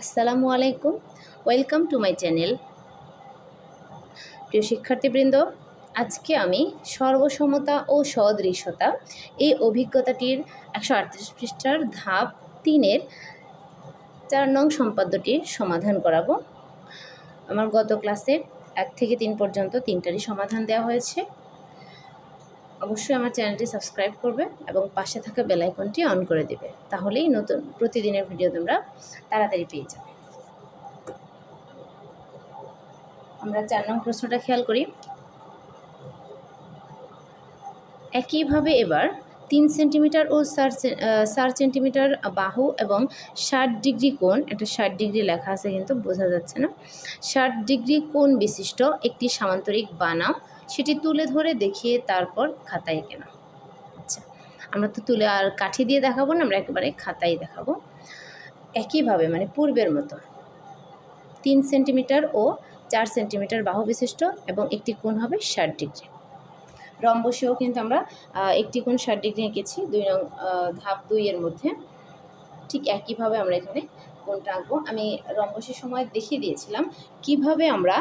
আসসালামু আলাইকুম। Welcome to my channel প্রিয় শিক্ষার্থীবৃন্দ, আজকে আমি সর্বসমতা ও সদৃশ্যতা এই অভিজ্ঞতাটির একশো আটত্রিশ পৃষ্ঠার ধাপ তিনের চার নং সম্পাদ্যটির সমাধান করাবো। আমার গত ক্লাসে এক থেকে তিন পর্যন্ত তিনটারই সমাধান দেওয়া হয়েছে। অবশ্যই আমার চ্যানেলটি সাবস্ক্রাইব করবে এবং পাশে থাকা বেল আইকনটি অন করে দেবে। তাহলেই নতুন প্রতিদিনের ভিডিও তোমরা তাড়াতাড়ি পেয়ে যাবে। আমরা চার নং প্রশ্নটা খেয়াল করি। একইভাবে এবার তিন সেন্টিমিটার ও চার চার সেন্টিমিটার বাহু এবং ষাট ডিগ্রি কোণ, একটা ষাট ডিগ্রি লেখা আছে কিন্তু বোঝা যাচ্ছে না, ষাট ডিগ্রি কোণ বিশিষ্ট একটি সামান্তরিক বানাও সেটি তুলে ধরে দেখিয়ে তারপর খাতায় এঁকে আচ্ছা আমরা তো তুলে আর কাঠি দিয়ে দেখাবো না আমরা একেবারে খাতায় দেখাবো। একইভাবে মানে পূর্বের মতো। তিন সেন্টিমিটার ও চার সেন্টিমিটার বাহু বিশিষ্ট এবং একটি কোণ হবে ষাট ডিগ্রি। রম্বসেও কিন্তু আমরা একটি কোণ ষাট ডিগ্রি এঁকেছি। দুই আহ, ধাপ দুইয়ের মধ্যে। ঠিক একইভাবে আমরা এখানে কোণটা আঁকবো। আমি রম্বসের সময় দেখিয়ে দিয়েছিলাম কীভাবে আমরা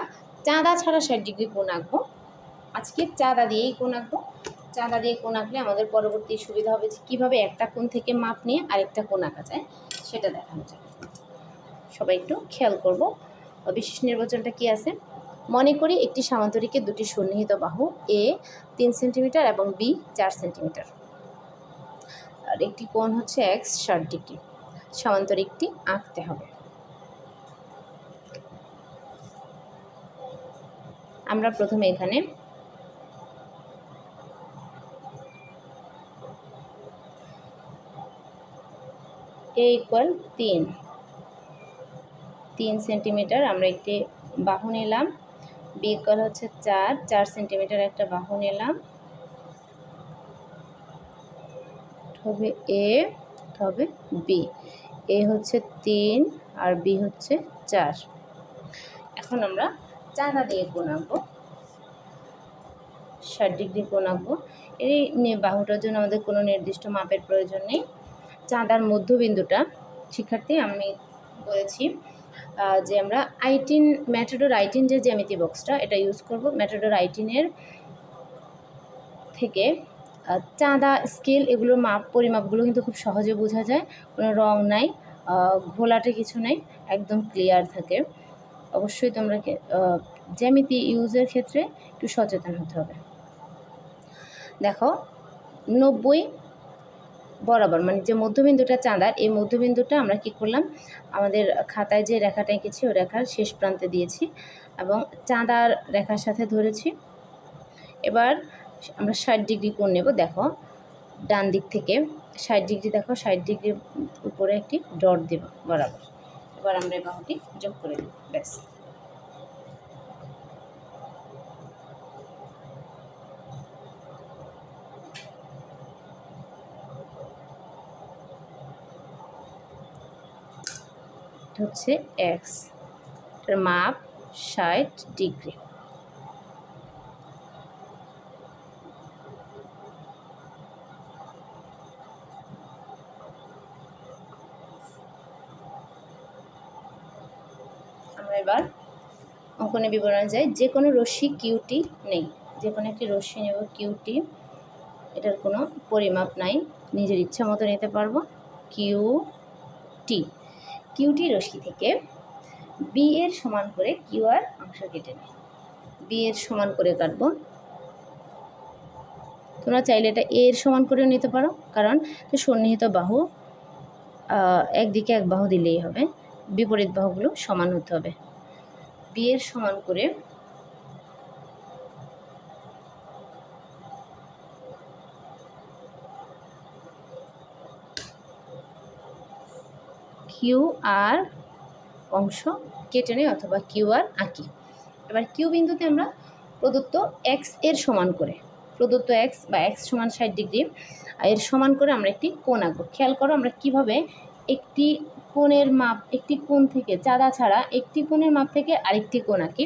চাঁদা ছাড়া ষাট ডিগ্রি কোণ আঁকবো। আজকে চাঁদা দিয়েই কোণ আঁকবো? চাঁদা দিয়ে কোণ আঁকলে আমাদের পরবর্তী সুবিধা হবে যে কীভাবে একটা কোণ থেকে মাপ নিয়ে আরেকটা কোণ আঁকা যায়, সেটা দেখানো যাবে। সবাই একটু খেয়াল করব। বিশেষ নির্বাচনটা কি আছে? মনে করি একটি সামান্তরিকের দুটি সন্নিহিত বাহু, এ তিন সেন্টিমিটার এবং বি চার সেন্টিমিটার। আর একটি কোণ হচ্ছে এক্স ষাট ডিগ্রি। সামান্তরিকটি আঁকতে হবে। আমরা প্রথমে এখানে এ ইকুয়াল তিন। তিন সেন্টিমিটার আমরা একটি বাহু নিলাম। বি ইকুয়াল হচ্ছে চার। চার সেন্টিমিটার একটা বাহু নিলাম। হবে এ হবে বি এ হচ্ছে তিন আর বি হচ্ছে চার। এখন আমরা চাঁদা দিয়ে কোণ আঁকবো ষাট ডিগ্রি কোণ আঁকবো এই বাহুটার জন্য আমাদের কোনো নির্দিষ্ট মাপের প্রয়োজন নেই। চাঁদার মধ্যবিন্দুটা শিক্ষার্থী আমি বলেছি যে আমরা আইটিন ম্যাটাডোর আইটিন যে জ্যামিতি বক্সটা এটা ইউজ করব। ম্যাটাডোর আইটিনের থেকে চাঁদা স্কেল এগুলোর মাপ, পরিমাপগুলো কিন্তু খুব সহজে বোঝা যায়। কোনো রং নাই ঘোলাটে কিছু নেই, একদম ক্লিয়ার থাকে। অবশ্যই তোমরা জ্যামিতি ইউজের ক্ষেত্রে একটু সচেতন হতে হবে। দেখো, নব্বই বরাবর মানে যে মধ্যবিন্দুটা চাঁদার এই মধ্যবিন্দুটা আমরা কি করলাম? আমাদের খাতায় যে রেখাটা এঁকেছি, ওই রেখার শেষ প্রান্তে দিয়েছি এবং চাঁদার রেখার সাথে ধরেছি। এবার আমরা ষাট ডিগ্রি কোণ নেব, দেখো, ডান দিক থেকে ষাট ডিগ্রি, দেখো, ষাট ডিগ্রির উপরে একটি ডট দেব, বরাবর। এবার আমরা এই বাহুটি যোগ করে দেব ব্যাস। হচ্ছে এক্স এটার মাপ ষাট ডিগ্রি। আমরা এবার অঙ্কনে বিবরণে যাই। যে কোনো রশ্মি কিউটি নেই। যে কোনো একটি রশ্মি নেব কিউটি। এটার কোনো পরিমাপ নাই। নিজের ইচ্ছা মতো নিতে পারব। কিউ টি কিউটি রশ্মি থেকে বি এর সমান করে কিউ আর অংশ কেটে নেই বি এর সমান করে কাটবো। তোমরা চাইলে এটা এ এর সমান করেও নিতে পারো, কারণ সন্নিহিত বাহু একদিকে এক বাহু দিলেই হবে, বিপরীত বাহুগুলো সমান হতে হবে। বি এর সমান করে কিউ আর অংশ কেটে নেই অথবা কিউ আর আঁকি। এবার কিউ বিন্দুতে আমরা প্রদত্ত এক্সের সমান করে, প্রদত্ত এক্স বা এক্স সমান ষাট ডিগ্রি এর সমান করে আমরা একটি কোণ আঁকবো। খেয়াল করো আমরা কীভাবে একটি কোণের মাপ, একটি কোণ থেকে চাঁদা ছাড়া একটি কোণের মাপ থেকে আরেকটি কোণ আঁকি।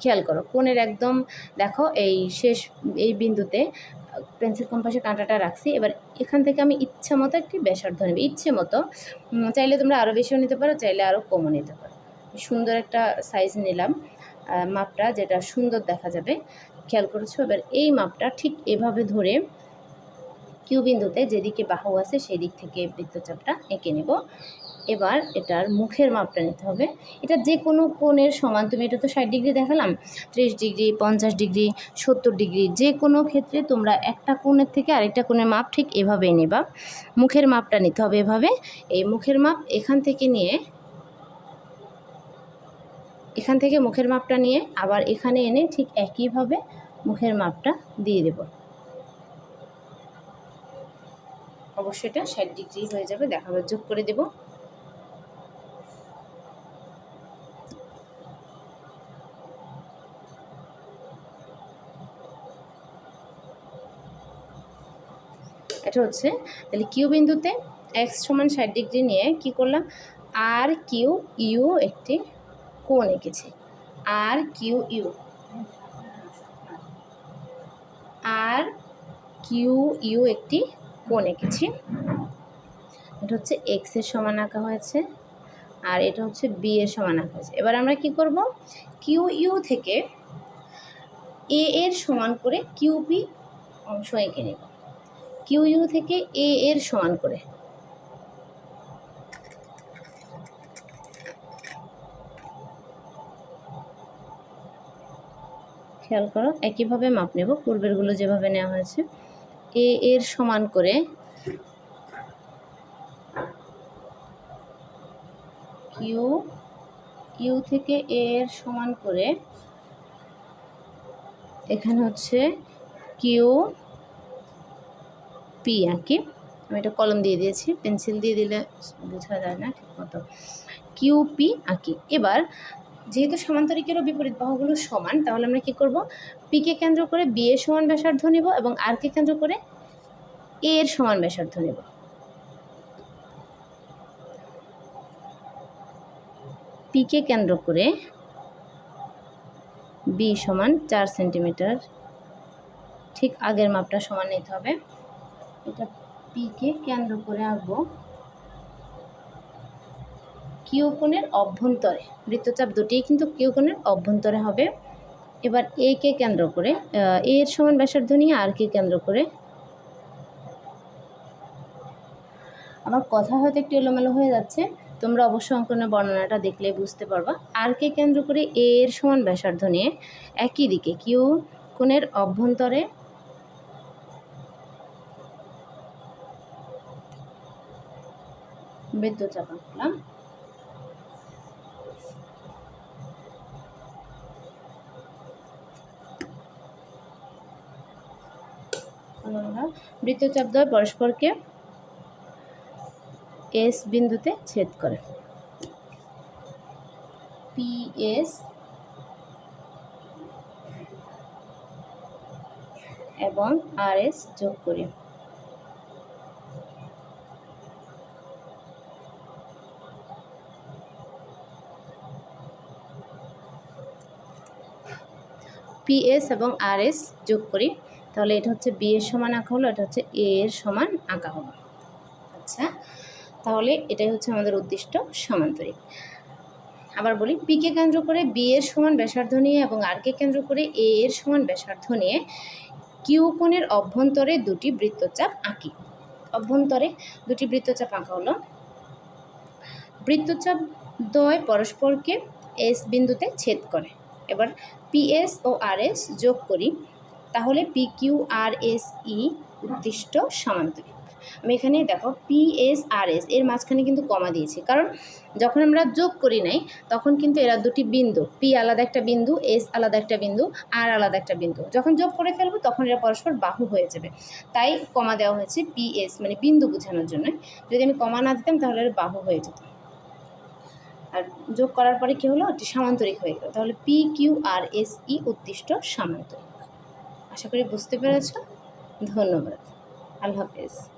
খেয়াল করো, কোণের একদম, দেখো এই শেষ, এই বিন্দুতে পেন্সিল কম্পাসে কাঁটাটা রাখছি। এবার এখান থেকে আমি ইচ্ছা মতো একটি ব্যাসার্ধ নেবে। ইচ্ছে মতো চাইলে তোমরা আরও বেশিও নিতে পারো, চাইলে আরও কমও নিতে পারো। সুন্দর একটা সাইজ নিলাম মাপটা যেটা সুন্দর দেখা যাবে। খেয়াল করেছ? এবার এই মাপটা ঠিক এভাবে ধরে কিউ বিন্দুতে যেদিকে বাহু আছে সেই দিক থেকে বৃত্তচাপটা এঁকে নেব। এবার এটার মুখের মাপটা নিতে হবে। এটা যে কোনো কোণের সমান, তুমি এটা তো ষাট ডিগ্রি দেখালাম, ত্রিশ ডিগ্রি, পঞ্চাশ ডিগ্রি, সত্তর ডিগ্রি যে কোনো ক্ষেত্রে তোমরা একটা কোণের থেকে আরেকটা কোণের মাপ ঠিক এভাবেই নেবা। মুখের মাপটা নিতে হবে এভাবে। এই মুখের মাপ এখান থেকে নিয়ে, এখান থেকে মুখের মাপটা নিয়ে আবার এখানে এনে ঠিক একইভাবে মুখের মাপটা দিয়ে দেব। অবশ্যই এটা ষাট ডিগ্রি হয়ে যাবে দেখাবার যোগ করে দেব। এটা হচ্ছে, তাহলে কিউ বিন্দুতে এক্স সমান ষাট ডিগ্রি নিয়ে কি করলাম? আর কিউ ইউ একটি কোণ এঁকেছি। R Q U R Q U একটি কোণ এঁকেছি। এটা হচ্ছে এক্সের সমান আঁকা হয়েছে, আর এটা হচ্ছে বি এর সমান আঁকা হয়েছে। এবার আমরা কি করব? কিউ ইউ থেকে এ এর সমান করে কিউ পি অংশ এঁকে নেব। কিউ ইউ থেকে এ এর সমান করে। খেয়াল করো, একইভাবে মাপ নেব, পূর্বেরগুলো যেভাবে নেওয়া হয়েছে। এ এর সমান করে কিউ ইউ থেকে এ এর সমান করে এখানে হচ্ছে কিউ পি আঁকি আমি এটা কলম দিয়ে দিয়েছি, পেন্সিল দিয়ে দিলে বোঝা যায় না ঠিক মতো কিউ পি আঁকি এবার যেহেতু সমান্তরিকেরও বিপরীত বাহুগুলো সমান, তাহলে আমরা কি করব? পিকে কেন্দ্র করে বি এর সমান ব্যাসার্ধ নেব এবং আর কে কেন্দ্র করে এ এর সমান ব্যাসার্ধ নেব। পিকে কেন্দ্র করে বি সমান চার সেন্টিমিটার, ঠিক আগের মাপটা সমান নিতে হবে। এটা পিকে কেন্দ্র করে আঁকবো। কিউ কোণের অভ্যন্তরে, বৃত্তচাপ দুটিই কিন্তু কিউ কোণের অভ্যন্তরে হবে। এবার এ কে কেন্দ্র করে এ এর সমান ব্যাসার্ধ নিয়ে আর কে কেন্দ্র করে। আমার কথা হয়তো একটু এলোমেলো হয়ে যাচ্ছে, তোমরা অবশ্যই অঙ্কনের বর্ণনাটা দেখলে বুঝতে পারবা। আর কে কেন্দ্র করে এ এর সমান ব্যাসার্ধ নিয়ে একই দিকে কিউ কোণের অভ্যন্তরে বৃত্তচাপ আঁকলাম আমরা বৃত্তচাপ দ্বয় পরস্পরকে এস বিন্দুতে ছেদ করে। পি এস এবং আর এস যোগ করি। পিএস এবং আর এস যোগ করি। তাহলে এটা হচ্ছে বি এর সমান আঁকা হলো, এটা হচ্ছে এ এর সমান আঁকা হলো। আচ্ছা তাহলে এটাই হচ্ছে আমাদের উদ্দিষ্ট সমান্তরিক। আবার বলি পিকে কেন্দ্র করে বি এর সমান ব্যাসার্ধ নিয়ে এবং আর কে কেন্দ্র করে এ এর সমান ব্যাসার্ধ নিয়ে কিউ কোণের অভ্যন্তরে দুটি বৃত্তচাপ আঁকি। অভ্যন্তরে দুটি বৃত্তচাপ আঁকা হলো। বৃত্তচাপ দ্বয় পরস্পরকে এস বিন্দুতে ছেদ করে। এবার পিএস ও আর এস যোগ করি, তাহলে P Q R S E উদ্দিষ্ট সমান্তরিক। আমি এখানে দেখো পি এস আর এস এর মাঝখানে কিন্তু কমা দিয়েছি, কারণ যখন আমরা যোগ করি নাই, তখন কিন্তু এরা দুটি বিন্দু, পি আলাদা একটা বিন্দু, এস আলাদা একটা বিন্দু, আর আলাদা একটা বিন্দু। যখন যোগ করে ফেলব, তখন এরা পরস্পর বাহু হয়ে যাবে। তাই কমা দেওয়া হয়েছে পি এস মানে বিন্দু বোঝানোর জন্য। যদি আমি কমা না দিতাম, তাহলে এর বাহু হয়ে যেত। আর যোগ করার পরে কী হলো? এটি সামান্তরিক হয়ে গেল। তাহলে পি কিউ আর এস ই উদ্দিষ্ট সামান্তরিক। আশা করি বুঝতে পেরেছ। ধন্যবাদ। আল্লাহ হাফেজ।